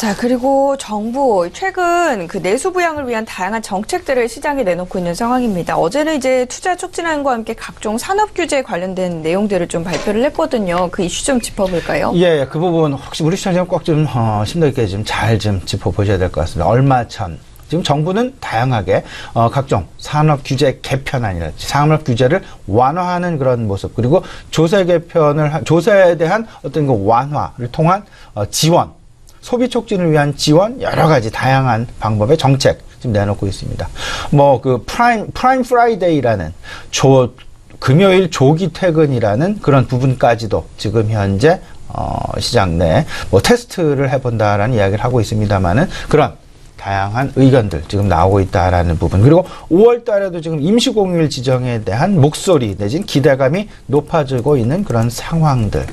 자, 그리고 정부 최근 그 내수 부양을 위한 다양한 정책들을 시장에 내놓고 있는 상황입니다. 어제는 이제 투자 촉진안과 함께 각종 산업 규제 관련된 내용들을 좀 발표를 했거든요. 그 이슈 좀 짚어볼까요? 예, 그 부분 혹시 우리 시청자님 꼭좀 어, 심도 있게 좀 잘 좀 짚어보셔야 될 것 같습니다. 얼마 전 지금 정부는 다양하게 어, 각종 산업 규제 개편안이랄지 산업 규제를 완화하는 그런 모습 그리고 조세 개편을 한- 조세에 대한 어떤 그 완화를 통한 어, 지원 소비 촉진을 위한 지원 여러 가지 다양한 방법의 정책 지금 내놓고 있습니다. 뭐 그 프라임 프라임 프라이데이라는 조 금요일 조기 퇴근이라는 그런 부분까지도 지금 현재 어, 시장 내 뭐 테스트를 해본다라는 이야기를 하고 있습니다만은 그런 다양한 의견들 지금 나오고 있다라는 부분 그리고 5월 달에도 지금 임시공휴일 지정에 대한 목소리 내진 기대감이 높아지고 있는 그런 상황들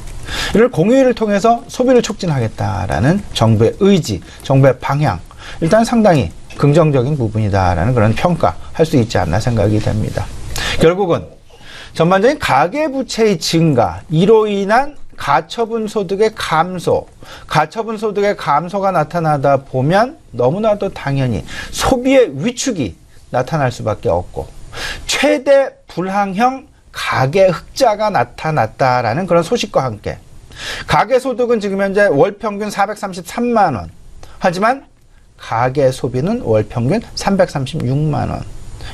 이를 공휴일을 통해서 소비를 촉진하겠다라는 정부의 의지, 정부의 방향 일단 상당히 긍정적인 부분이다라는 그런 평가할 수 있지 않나 생각이 됩니다. 결국은 전반적인 가계부채의 증가, 이로 인한 가처분 소득의 감소, 가처분 소득의 감소가 나타나다 보면 너무나도 당연히 소비의 위축이 나타날 수밖에 없고 최대 불황형 가계 흑자가 나타났다라는 그런 소식과 함께 가계 소득은 지금 현재 월 평균 433만 원. 하지만 가계 소비는 월 평균 336만 원.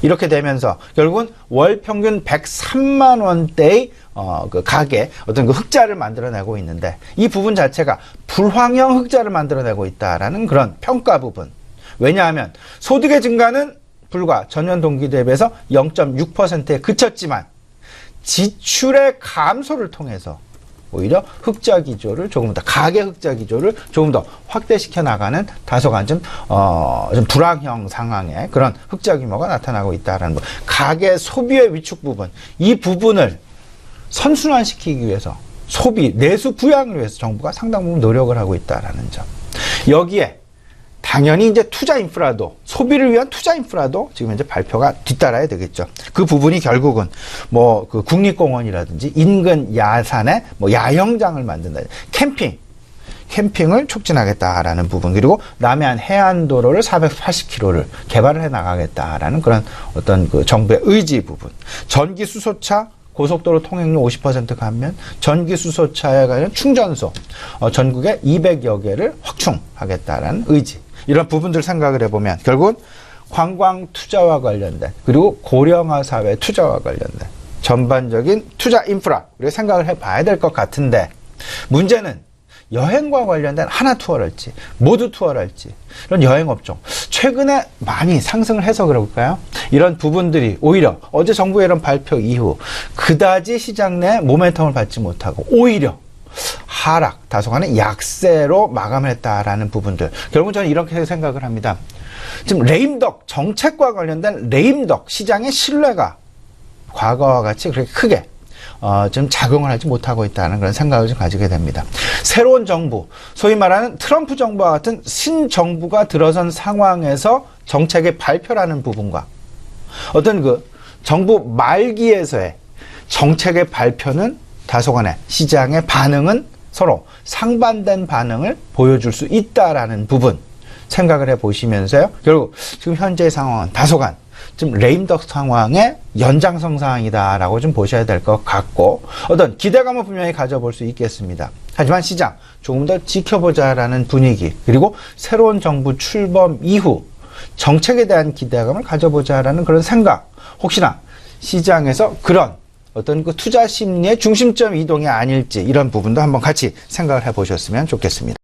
이렇게 되면서 결국은 월 평균 103만 원대의 어, 그 가계 어떤 그 흑자를 만들어내고 있는데 이 부분 자체가 불황형 흑자를 만들어내고 있다라는 그런 평가 부분. 왜냐하면 소득의 증가는 불과 전년 동기 대비해서 0.6%에 그쳤지만 지출의 감소를 통해서 오히려 흑자 기조를 조금 더 가계 흑자 기조를 조금 더 확대시켜 나가는 다소간 좀, 어, 좀 불황형 상황의 그런 흑자 규모가 나타나고 있다라는 거. 가계 소비의 위축 부분. 이 부분을 선순환시키기 위해서 소비, 내수 부양을 위해서 정부가 상당 부분 노력을 하고 있다라는 점. 여기에 당연히 이제 투자 인프라도 소비를 위한 투자 인프라도 지금 현재 발표가 뒤따라야 되겠죠. 그 부분이 결국은 뭐 그 국립공원이라든지 인근 야산에 뭐 야영장을 만든다. 캠핑 캠핑을 촉진하겠다라는 부분 그리고 남해안 해안도로를 480km를 개발을 해 나가겠다라는 그런 어떤 그 정부의 의지 부분 전기 수소차 고속도로 통행료 50% 감면, 전기 수소차에 관한 충전소, 어, 전국에 200여 개를 확충하겠다라는 의지. 이런 부분들 생각을 해보면 결국은 관광 투자와 관련된 그리고 고령화 사회 투자와 관련된 전반적인 투자 인프라 우리가 생각을 해봐야 될 것 같은데 문제는 여행과 관련된 하나 투어랄지 모두 투어랄지 이런 여행 업종 최근에 많이 상승을 해서 그럴까요? 이런 부분들이 오히려 어제 정부의 이런 발표 이후 그다지 시장 내 모멘텀을 받지 못하고 오히려 하락 다소간의 약세로 마감을 했다라는 부분들 결국은 저는 이렇게 생각을 합니다. 지금 레임덕 정책과 관련된 레임덕 시장의 신뢰가 과거와 같이 그렇게 크게 어, 좀 작용을 하지 못하고 있다는 그런 생각을 좀 가지게 됩니다. 새로운 정부, 소위 말하는 트럼프 정부와 같은 신정부가 들어선 상황에서 정책의 발표라는 부분과 어떤 그 정부 말기에서의 정책의 발표는 다소간에 시장의 반응은 서로 상반된 반응을 보여줄 수 있다라는 부분 생각을 해 보시면서요. 결국 지금 현재 상황은 다소간 좀 레임덕 상황의 연장성 상황이다라고 좀 보셔야 될 것 같고 어떤 기대감을 분명히 가져볼 수 있겠습니다. 하지만 시장 조금 더 지켜보자라는 분위기 그리고 새로운 정부 출범 이후 정책에 대한 기대감을 가져보자라는 그런 생각 혹시나 시장에서 그런 어떤 그 투자 심리의 중심점 이동이 아닐지 이런 부분도 한번 같이 생각을 해 보셨으면 좋겠습니다.